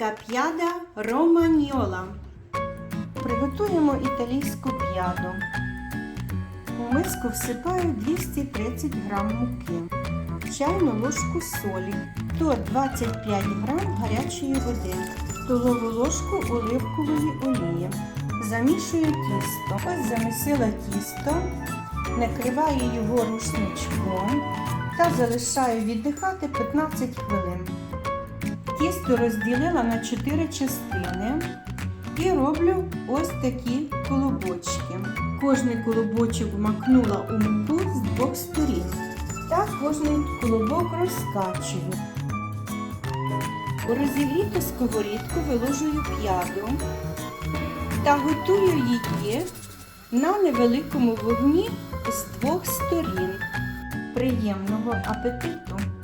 П'яда романьола. Приготуємо італійську п'яду. У миску всипаю 230 г муки, чайну ложку солі, то 25 г гарячої води, столову ложку оливкової олії. Замішую тісто. Ось замісила тісто, накриваю його рушничком та залишаю віддихати 15 хвилин. Тісто розділила на 4 частини і роблю ось такі колобочки. Кожний колобочок вмакнула у муку з двох сторін. Та кожний колобок розкачую. У розігріту сковорідку виложую п'яду та готую її на невеликому вогні з двох сторін. Приємного апетиту!